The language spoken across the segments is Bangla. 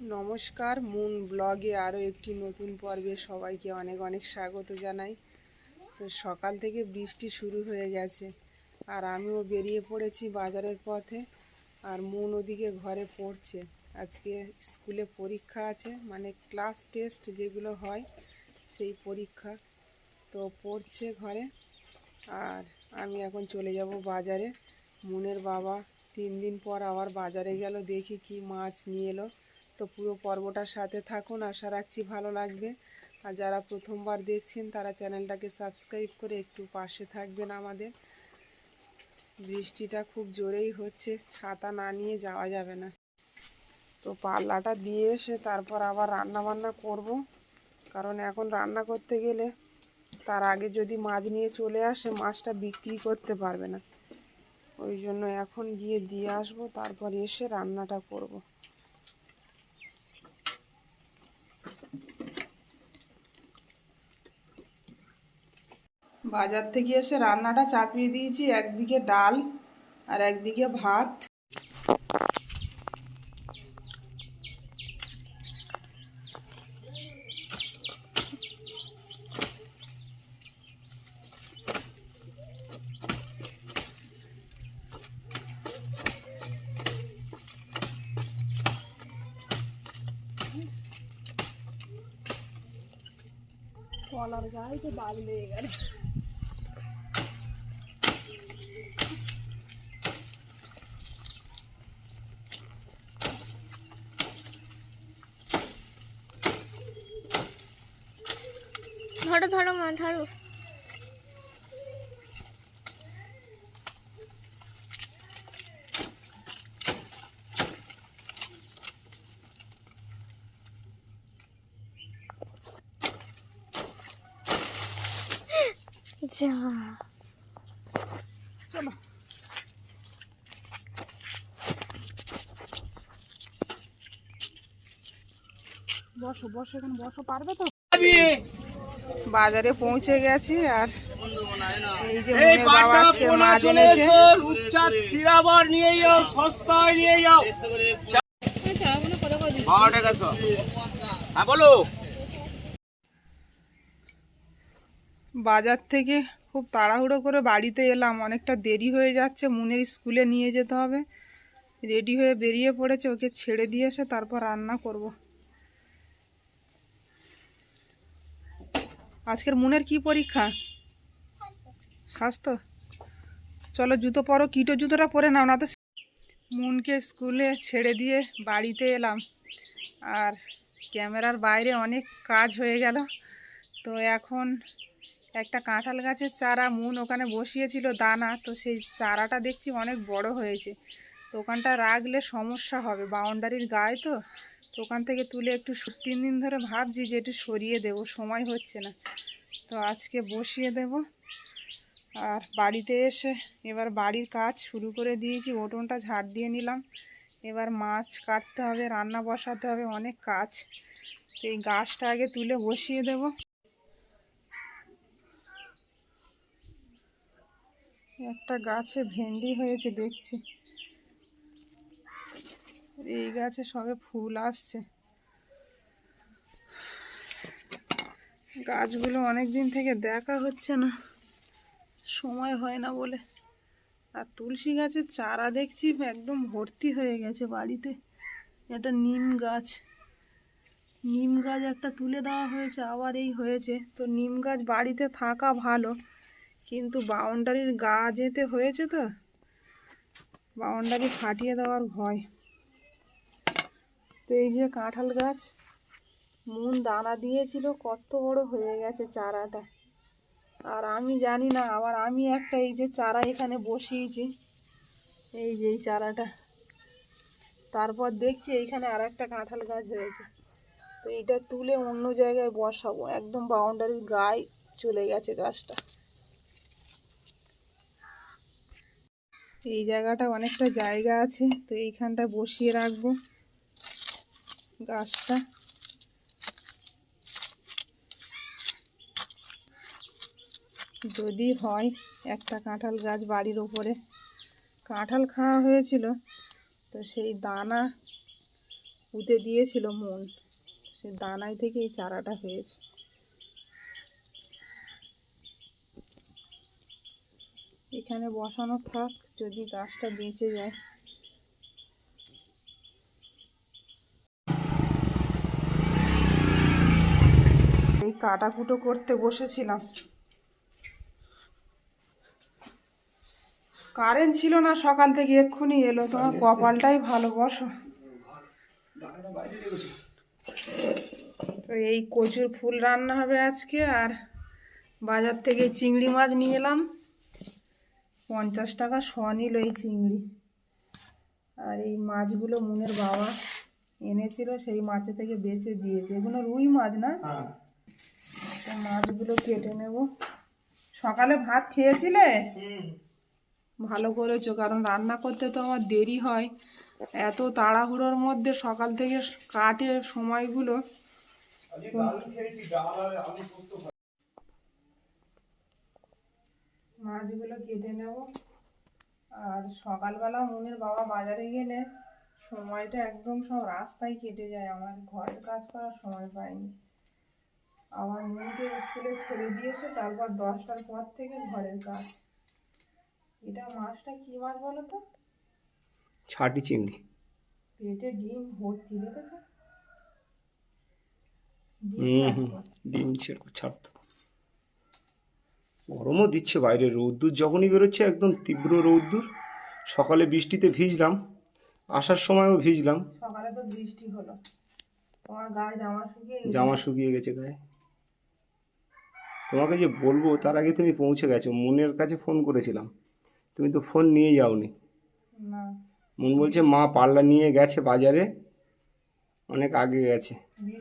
নমস্কার, মুন ব্লগে আরও একটি নতুন পর্বে সবাইকে অনেক অনেক স্বাগত জানাই। তো সকাল থেকে বৃষ্টি শুরু হয়ে গেছে আর আমিও বেরিয়ে পড়েছি বাজারের পথে আর মুন ওদিকে ঘরে পড়ছে। আজকে স্কুলে পরীক্ষা আছে মানে ক্লাস টেস্ট যেগুলো হয় সেই পরীক্ষা। তো পড়ছে ঘরে আর আমি এখন চলে যাব বাজারে। মুনের বাবা তিন দিন পর আবার বাজারে গেল, দেখি কি মাছ নিয়ে এলো। তো পুরো পর্বটার সাথে থাকুন। আশা রাখছি ভালো লাগবে। আর যারা প্রথমবার দেখছেন, তারা চ্যানেলটাকে সাবস্ক্রাইব করে একটু পাশে থাকবেন আমাদের। বৃষ্টিটা খুব জোরেই হচ্ছে, ছাতা না নিয়ে যাওয়া যাবে না। তো পাল্লাটা দিয়ে এসে তারপর আবার রান্না বান্না করব। কারণ এখন রান্না করতে গেলে তার আগে যদি মাছ নিয়ে চলে আসে, মাছটা বিক্রি করতে পারবে না। ওই জন্য এখন গিয়ে দিয়ে আসব, তারপর এসে রান্নাটা করব। বাজার থেকে এসে রান্নাটা চাপিয়ে দিয়েছি, একদিকে ডাল আর একদিকে ভাত। কলার গায়ে তো দাগ লেগে গেল ধরো যা চলো বসো বসো এখানে বসো। পারবে তো? বাজারে পৌঁছে গেছি আর এই যে এই বাবা আজকে মাছ এনেছে এসো সিরাবার নিয়ে যাও সস্তায় নিয়ে যাও। হ্যাঁ বলো। বাজার থেকে খুব তাড়াহুড়ো করে বাড়িতে এলাম। অনেকটা দেরি হয়ে যাচ্ছে মুনের স্কুলে নিয়ে যেতে হবে। রেডি হয়ে বেরিয়ে পড়েছে ওকে ছেড়ে দিয়ে এসে তারপর রান্না করব। আজকের মুনের কি পরীক্ষা? স্বাস্থ্য। চলো জুতো পরো, কিটো জুতোটা পরে নাও না তো মুনকে স্কুলে ছেড়ে দিয়ে বাড়িতে এলাম। আর ক্যামেরার বাইরে অনেক কাজ হয়ে গেল। তো এখন একটা কাঁঠাল গাছের চারা মুন ওখানে বসিয়েছিল দানা, তো সেই চারাটা দেখছি অনেক বড় হয়েছে। তো ওখানটা রাখলে সমস্যা হবে। বাউন্ডারির গায়ে তো ওখান থেকে তুলে একটু তিন দিন ধরে ভাবছি যে একটু সরিয়ে দেবো, সময় হচ্ছে না। তো আজকে বসিয়ে দেব। আর বাড়িতে এসে এবার বাড়ির কাজ শুরু করে দিয়েছি উঠোনটা ঝাড় দিয়ে নিলাম। এবার মাছ কাটতে হবে, রান্না বসাতে হবে, অনেক কাজ। তো এই গাছটা আগে তুলে বসিয়ে দেবো। একটা গাছে ভেন্ডি হয়েছে, দেখছি। এই গাছে সবে ফুল আসছে। গাছগুলো অনেক দিন থেকে দেখা হচ্ছে না। সময় হয় না বলে। আর তুলসী গাছের চারা দেখছি একদম ভর্তি হয়ে গেছে বাড়িতে। একটা নিম গাছ। নিম গাছ একটা তুলে দেওয়া হয়েছে, আবার এই হয়েছে। তো নিম গাছ বাড়িতে থাকা ভালো, কিন্তু বাউন্ডারির গা যেতে হয়েছে তো, বাউন্ডারি ফাটিয়ে দেওয়ার ভয়। তো এই যে কাঁঠাল গাছ, মন দানা দিয়েছিল, কত বড় হয়ে গেছে চারাটা। আর আমি জানি না, আবার আমি একটা এই যে চারা এখানে বসিয়েছি, এই যে এই চারাটা। তারপর দেখছি এইখানে আর একটা কাঁঠাল গাছ হয়েছে। তো এইটা তুলে অন্য জায়গায় বসাবো, একদম বাউন্ডারির গায়ে চলে গেছে গাছটা। এই জায়গাটা অনেকটা জায়গা আছে, তো এইখানটা বসিয়ে রাখব। গাছটা। যদি হয়, একটা কাঁঠাল গাছ বাড়ির ওপরে। কাঁঠাল খাওয়া হয়েছিল, তো সেই দানা পুঁতে দিয়েছিল মন। সেই দানায় থেকে এই চারাটা হয়েছে। এখানে বসানো থাক, যদি গাছটা বেঁচে যায়। এই কাটাকুটো করতে বসেছিলাম। কারেন্ট ছিল না সকাল থেকে এক্ষুনি এলো। তোমার কপালটাই ভালো বসো। তো এই কচুর ফুল রান্না হবে আজকে আর বাজার থেকে চিংড়ি মাছ নিয়ে এলাম। পঞ্চাশ টাকা শ নিল এই চিংড়ি। আর এই মাছগুলো মুনের বাবা এনেছিল সেই মাছে থেকে বেচে দিয়েছে। এগুলো রুই মাছ না? তো মাছগুলো কেটে নেব। সকালে ভাত খেয়েছিলে? ভালো করেছ কারণ রান্না করতে তো আমার দেরি হয়। এত তাড়াহুড়োর মধ্যে সকাল থেকে কাটে সময়গুলো। মাছগুলো কেটে নেব। আর সকালবেলা মনের বাবা বাজারে গেলে সময়টা একদম সব রাস্তায় কেটে যায়। আমার ঘরের কাজ করার সময় পাইনি। আমার মনকে স্কুলে ছেড়ে দিয়েছে তারপর দশটার পর থেকে ঘরের কাজ। এটা মাছটা কি মাছ বলো তো? ছাটি চিংড়ি। পেটে ডিম ভর্তি দেখেছ। ডিম ছেড়ে ছাড়তো। গরমও দিচ্ছে বাইরে রৌদ্দুর যখনই বেরোচ্ছে একদম তীব্র রৌদ্দুর। সকালে বৃষ্টিতে ভিজলাম আসার সময়ও ভিজলাম। সকালে তো বৃষ্টি হলো। তোমার গায়ে জামা শুকিয়ে জামা শুকিয়ে গেছে গায়ে। তোমাকে যে বলব তার আগে তুমি পৌঁছে গেছো। মনের কাছে ফোন করেছিলাম। তুমি তো ফোন নিয়ে যাওনি। মন বলছে মা পাল্লা নিয়ে গেছে বাজারে অনেক আগে গেছে। আমি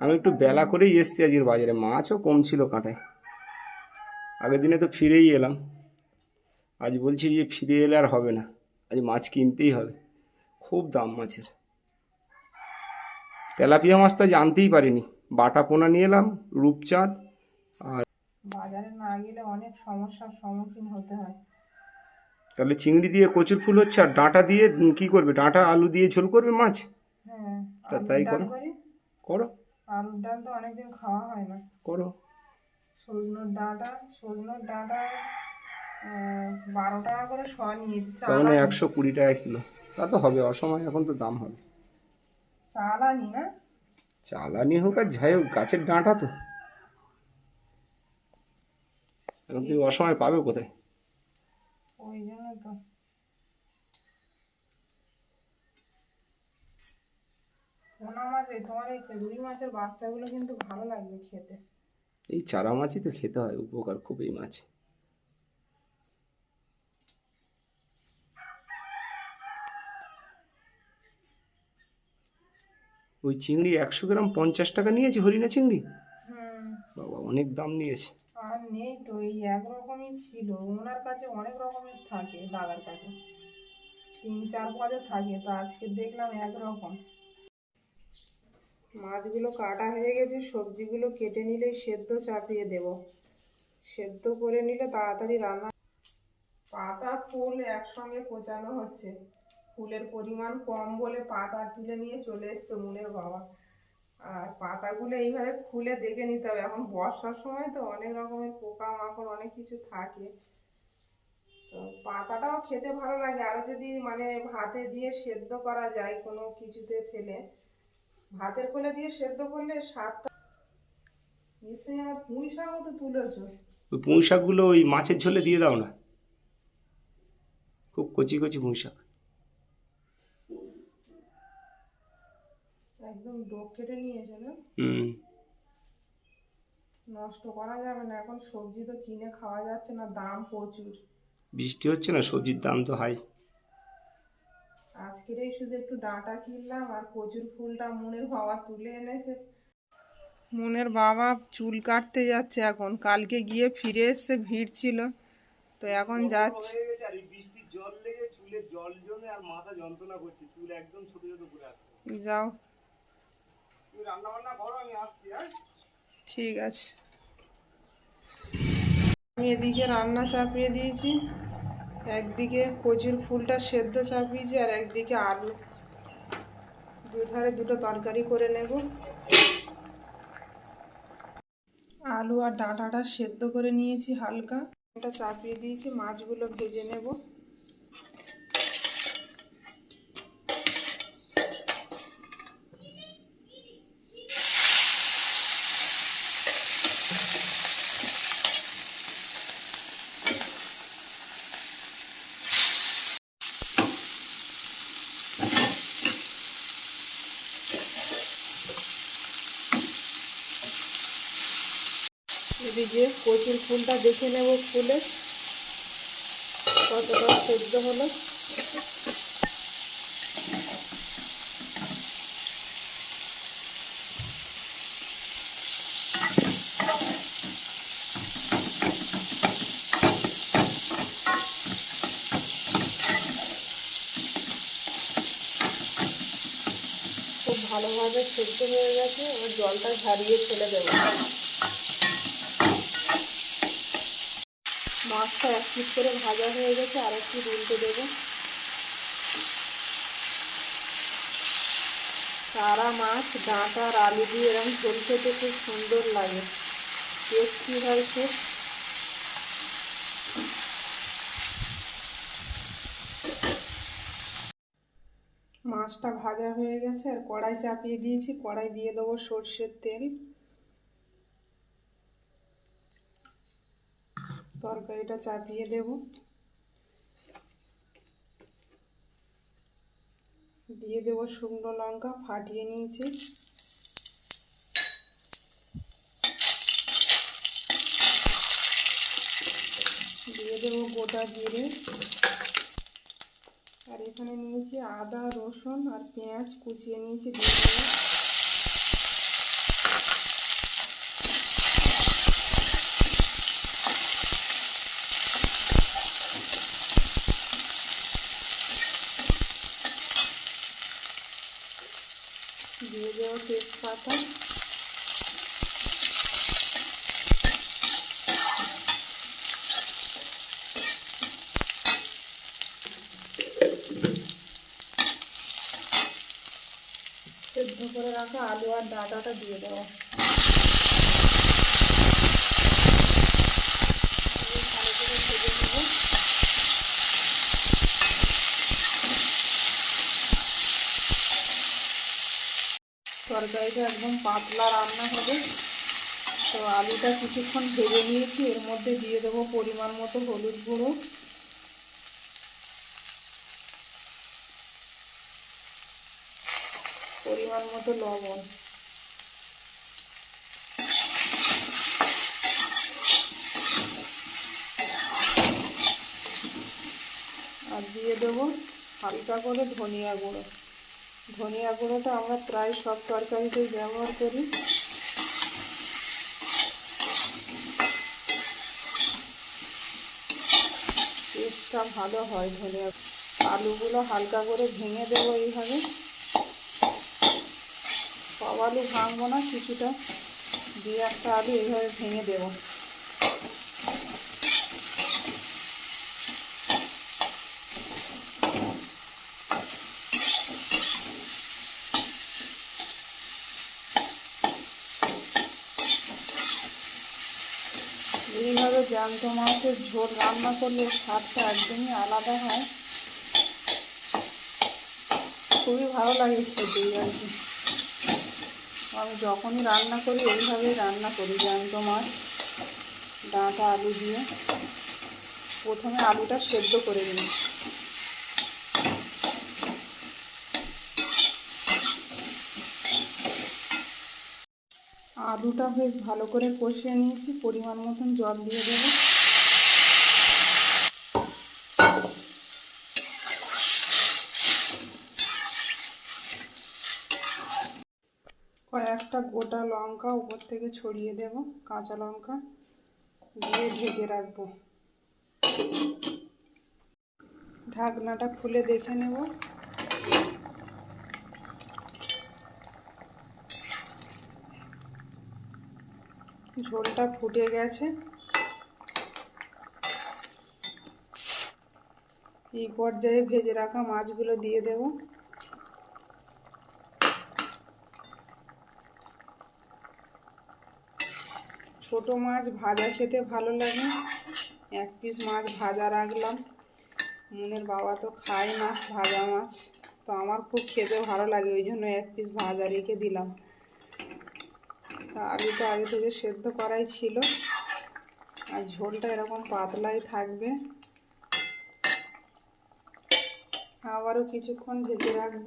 আমি একটু বেলা করেই এসছি আজকের বাজারে। মাছও কম ছিল কাঁটায়। আগের দিনে তো ফিরেই এলাম। আজ বলছি যে ফিরে এলে আর হবে না। আজ মাছ কিনতেই হবে। খুব দাম মাছের। তেলাপিয়া মাছ তো জানতেই পারিনি। বাটা পোনা নিয়ে এলাম রূপচাঁদ আর বাজারে না গেলে অনেক সমস্যার সম্মুখীন হতে হয়। তাহলে চিংড়ি দিয়ে কচুর ফুল হচ্ছে আর ডাঁটা দিয়ে কি করবে? ডাঁটা আলু দিয়ে ঝোল করবে মাছ? হ্যাঁ তা তাই করো। করি। আলুর ডাল তো অনেকদিন খাওয়া হয় না। করো। সজনোর ডাঁটা সজনোর ডাঁটা বারো টাকা করে শ নিয়েছি। তার মানে একশো কুড়ি টাকা কিলো। তা তো হবে অসময় এখন তো দাম হবে। চাল আনি না? চালানি হোক আর যাই হোক গাছের ডাঁটা তো। এখন তুমি অসময় পাবে কোথায়? ওই জন্য তো। পোনা মাছ এই তোমার এই রুই মাছের বাচ্চাগুলো কিন্তু ভালো লাগবে খেতে। এই চারা মাছই তো খেতে হয় উপকার খুব এই মাছ। ওই চিংড়ি একশো গ্রাম পঞ্চাশ টাকা নিয়েছে হরিণা চিংড়ি? বাবা অনেক দাম নিয়েছে। আর নেই তো, এই একরকমই ছিল। ওনার কাছে অনেক রকমের থাকে, দাদার কাছে। তিন, চার পদে থাকে, তো আজকে দেখলাম একরকম মাছগুলো কাটা হয়ে গেছে, সবজিগুলো কেটে নিলেই সেদ্ধ চাপিয়ে দেব। সেদ্ধ করে নিলে তাড়াতাড়ি রান্না পাতা, ফুল একসঙ্গে কোচানো হচ্ছে। ফুলের পরিমাণ কম বলে পাতা তুলে নিয়ে চলে এসছে মুনের বাবা। আর পাতাগুলো এইভাবে খুলে দেখে নিতে হবে। এখন বর্ষার সময় তো অনেক রকমের পোকা মাকড় অনেক কিছু থাকে। তো পাতাটাও খেতে ভালো লাগে। আরও যদি মানে ভাতে দিয়ে সেদ্ধ করা যায় কোনো কিছুতে ফেলে, ভাতের কোলে দিয়ে সেদ্ধ করলে স্বাদটা নিশ্চয়ই আমার পুঁই শাকও তো তুলেছো ওই পুঁই শাকগুলো ওই মাছের ঝোলে দিয়ে দাও না। খুব কচি কচি পুঁই শাক। একদম ডোক কেটে নিয়েছে না? হুম। নষ্ট করা যাবে না এখন সবজি তো কিনে খাওয়া যাচ্ছে না দাম প্রচুর। বৃষ্টি হচ্ছে না সবজির দাম তো হাই। আজকের এই শুধু একটু ডাঁটা কিনলাম আর প্রচুর ফুলটা মনের বাবা তুলে এনেছে। মনের বাবা চুল কাটতে যাচ্ছে এখন কালকে গিয়ে ফিরে এসছে ভিড় ছিল। তো এখন যাচ্ছে। বৃষ্টির জল লেগে চুলের জল জমে আর মাথা যন্ত্রণা করছে চুল একদম ছোট ছোট করে আসছে। যাও তুমি রান্না বান্না করো আমি আসছি হ্যাঁ ঠিক আছে। আমি এদিকে রান্না চাপিয়ে দিয়েছি, একদিকে কচুর ফুলটা সেদ্ধ চাপিয়েছি, আর একদিকে আলু। দুধারে দুটো তরকারি করে নেব। আলু আর ডাঁটাটা সেদ্ধ করে নিয়েছি হালকা। এটা চাপিয়ে দিয়েছি, মাছগুলো ভেজে নেব। এদিকে কচুর ফুলটা দেখে নেব ফুলে। কতটা সেদ্ধ হলো। খুব ভালোভাবে সেদ্ধ হয়ে গেছে, এবার জলটা ঝারিয়ে ফেলে দেবো। মাছটা এক পিস করে ভাজা হয়ে গেছে, আর একটু উল্টে দেবো। সারা মাছ, ডাঁটা আর আলু দিয়ে এরকম ঝোল খেতে খুব সুন্দর লাগে। টেস্টি হয় খুব মাছটা ভাজা হয়ে গেছে, আর কড়াই চাপিয়ে দিয়েছি। কড়াই দিয়ে দেবো সর্ষের তেল। তরকারিটা চাপিয়ে দেব। দিয়ে দেব শুকনো লঙ্কা, ফাটিয়ে নিয়েছি। দিয়ে দেব গোটা জিরে। আর এখানে নিয়েছি আদা, রসুন আর পেঁয়াজ কুচিয়ে নিয়েছি। দিয়ে দেবো সেদ্ধ করে রাখা আলু আর ডাটাটা দিয়ে দেবো দিয়ে ভালো করে ভেজে নেব তরকারিটা একদম পাতলা রান্না হবে। তো আলুটা কিছুক্ষণ ভেজে নিয়েছি, এর মধ্যে দিয়ে দেবো পরিমাণ মতো হলুদ গুঁড়ো। পরিমাণ মতো লবণ। আর দিয়ে দেবো হালকা করে ধনিয়া গুঁড়ো। ধনিয়া গুঁড়োটা আমরা প্রায় সব তরকারিতেই ব্যবহার করি। টেস্টটা ভালো হয় ধনিয়া। আলুগুলো হালকা করে ভেঙে দেবো এইভাবে। সব আলু ভাঙবো না, কিছুটা। দিয়ে একটা আলু এইভাবে ভেঙে দেবো এইভাবে জ্যান্ত মাছের ঝোল রান্না করলে স্বাদটা একদমই আলাদা হয়। খুবই ভালো লাগে খেতে আর কি আমি যখনই রান্না করি, এইভাবেই রান্না করি জ্যান্ত মাছ, ডাঁটা, আলু দিয়ে। প্রথমে আলুটা সেদ্ধ করে নিই। আলুটা বেশ ভালো করে কষিয়ে নিয়েছি, পরিমাণ মতন জল দিয়ে দেবো। কয়েকটা গোটা লঙ্কা উপর থেকে ছড়িয়ে দেব, কাঁচা লঙ্কা দিয়ে ঢেকে রাখব। ঢাকনাটা খুলে দেখে নেব। ঝোলটা ফুটে গেছে। এই পর্যায়ে ভেজে রাখা মাছগুলো দিয়ে দেব। ছোট মাছ ভাজা খেতে ভালো লাগে। এক পিস মাছ ভাজা রাখলাম। মনের বাবা তো খায় না ভাজা মাছ। তো আমার খুব খেতে ভালো লাগে, ওই জন্য এক পিস ভাজা রেখে দিলাম। তা আলু তো আগে থেকে সেদ্ধ করাই ছিল। আর ঝোলটা এরকম পাতলাই থাকবে। আবারও কিছুক্ষণ ভেজে রাখব।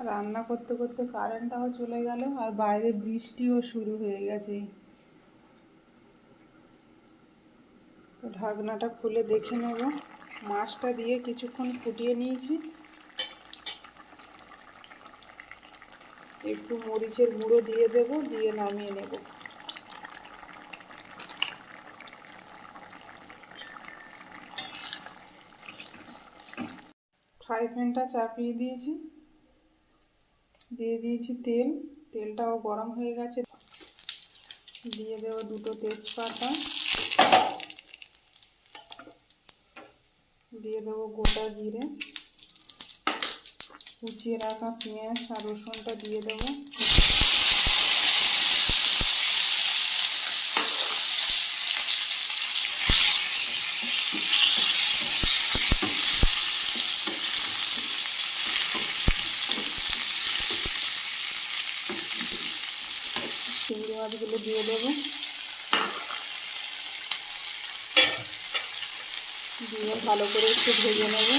রান্না করতে করতে কারেন্টটাও চলে গেল আর বাইরে বৃষ্টিও শুরু হয়ে গেছে। ঢাকনাটা খুলে দেখে নেব। মাছটা দিয়ে কিছুক্ষণ ফুটিয়ে নিয়েছি। একটু মরিচের গুঁড়ো দিয়ে দেব, দিয়ে নামিয়ে নেব। ফ্রাই প্যানটা চাপিয়ে দিয়েছি। দিয়ে দিয়েছি তেল। তেলটাও গরম হয়ে গেছে। দিয়ে দেবো দুটো তেজপাতা। দিয়ে দেবো গোটা জিরে। কুচিয়ে রাখা পেঁয়াজ আর রসুনটা দিয়ে দেবো। চিংড়ি মাছগুলো দিয়ে দেবো। দিয়ে ভালো করে একটু ভেজে নেব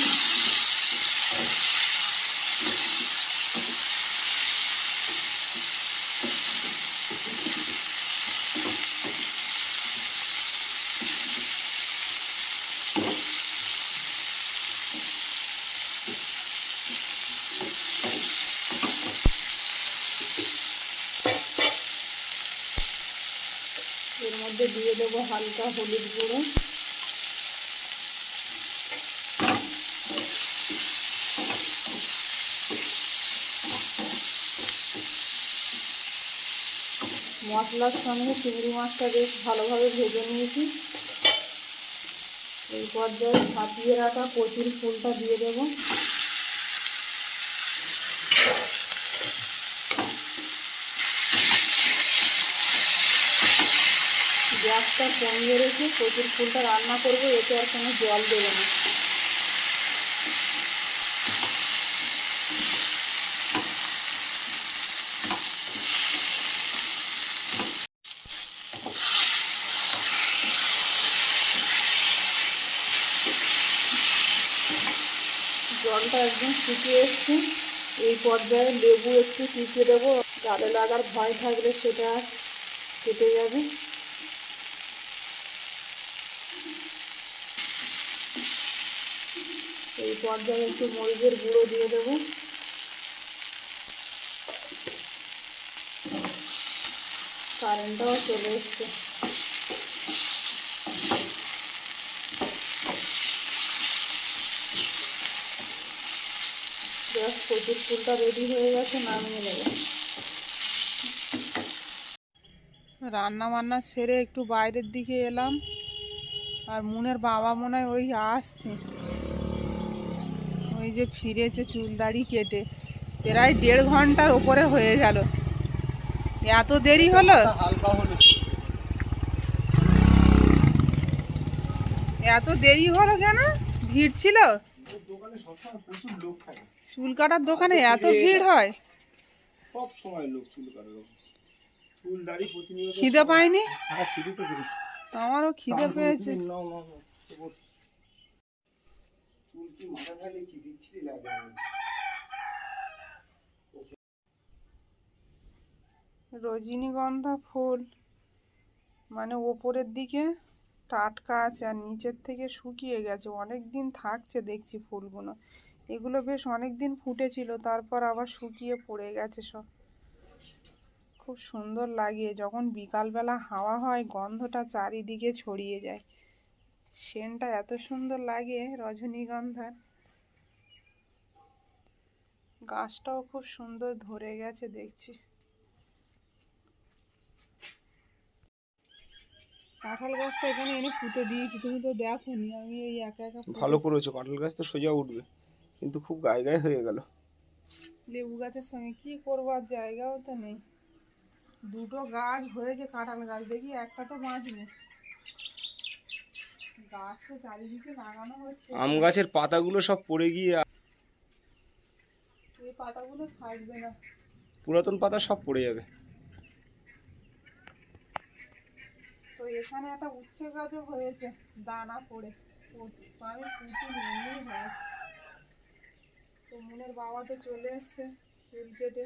এর মধ্যে দিয়ে দেবো হালকা হলুদ গুঁড়ো। মশলার সঙ্গে চিংড়ি মাছটা বেশ ভালোভাবে ভেজে নিয়েছি। এই পর্যায়ে ছাপিয়ে রাখা কচুর ফুলটা দিয়ে দেবো। গ্যাসটা কমিয়ে রেখে কচুর ফুলটা রান্না করব, এতে আর কোনো জল দেবো না। জলটা একদম শুকিয়ে এসছে। এই পর্যায়ে লেবু একটু চিপিয়ে দেবো গালে লাগার ভয় থাকলে সেটা কেটে যাবে। এই পর্যায়ে একটু মরিচের গুঁড়ো দিয়ে দেবো। কারেন্টটাও চলে এসছে। জাস্ট কচুর ফুলটা রেডি হয়ে গেছে, নামিয়ে নেব। রান্না বান্না সেরে একটু বাইরের দিকে এলাম। আর মুনের বাবা মনে হয় ওই আসছে। ওই যে ফিরেছে চুল দাড়ি কেটে। প্রায় দেড় ঘণ্টার ওপরে হয়ে গেল। এত দেরি হলো? এত দেরি হলো কেন? ভিড় ছিল? চুল কাটার দোকানে এত ভিড় হয়? সব সময় লোক চুল কাটে চুল দাড়ি প্রতিনিয়ত খিদে পাইনি হ্যাঁ আমারও খিদে পেয়েছে। মাথা কি বিচ্ছিরি লাগে রজনীগন্ধা ফুল মানে ওপরের দিকে টাটকা আছে আর নিচের থেকে শুকিয়ে গেছে। অনেক দিন থাকছে দেখছি ফুলগুলো। এগুলো বেশ অনেক দিন ফুটেছিল, তারপর আবার শুকিয়ে পড়ে গেছে সব। খুব সুন্দর লাগে, যখন বিকালবেলা হাওয়া হয় গন্ধটা চারিদিকে ছড়িয়ে যায়। সেন্টটা এত সুন্দর লাগে রজনীগন্ধার। গাছটাও খুব সুন্দর ধরে গেছে দেখছি। কাঁঠাল গাছটা এখানে এনে পুঁতে দিয়েছি তুমি তো দেখোনি আমি ওই একা একা ভালো করেছ কাঁঠাল গাছ তো সোজা উঠবে কিন্তু খুব গায়ে গায়ে হয়ে গেল। লেবু গাছের সঙ্গে কি করব আর জায়গাও তো নেই। দুটো গাছ হয়েছে কাঁঠাল গাছ দেখি একটা তো বাঁচবে গাছ তো চারিদিকে লাগানো হচ্ছে আম গাছের পাতাগুলো সব পড়ে গিয়ে পাতাগুলো থাকবে না। পুরাতন পাতা সব পড়ে যাবে। তো এখানে একটা উচ্ছে গাছও হয়েছে দানা পড়ে। আমি হয়েছে। তো মনের বাবা তো চলে এসছে চুল কেটে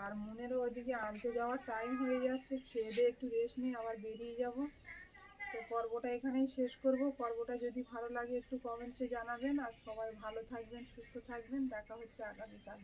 আর মনের ওদিকে আনতে যাওয়ার টাইম হয়ে যাচ্ছে খেয়ে দিয়ে একটু রেস্ট নিয়ে আবার বেরিয়ে যাব। তো পর্বটা এখানেই শেষ করব। পর্বটা যদি ভালো লাগে একটু কমেন্টসে জানাবেন। আর সবাই ভালো থাকবেন, সুস্থ থাকবেন। দেখা হচ্ছে আগামীকাল।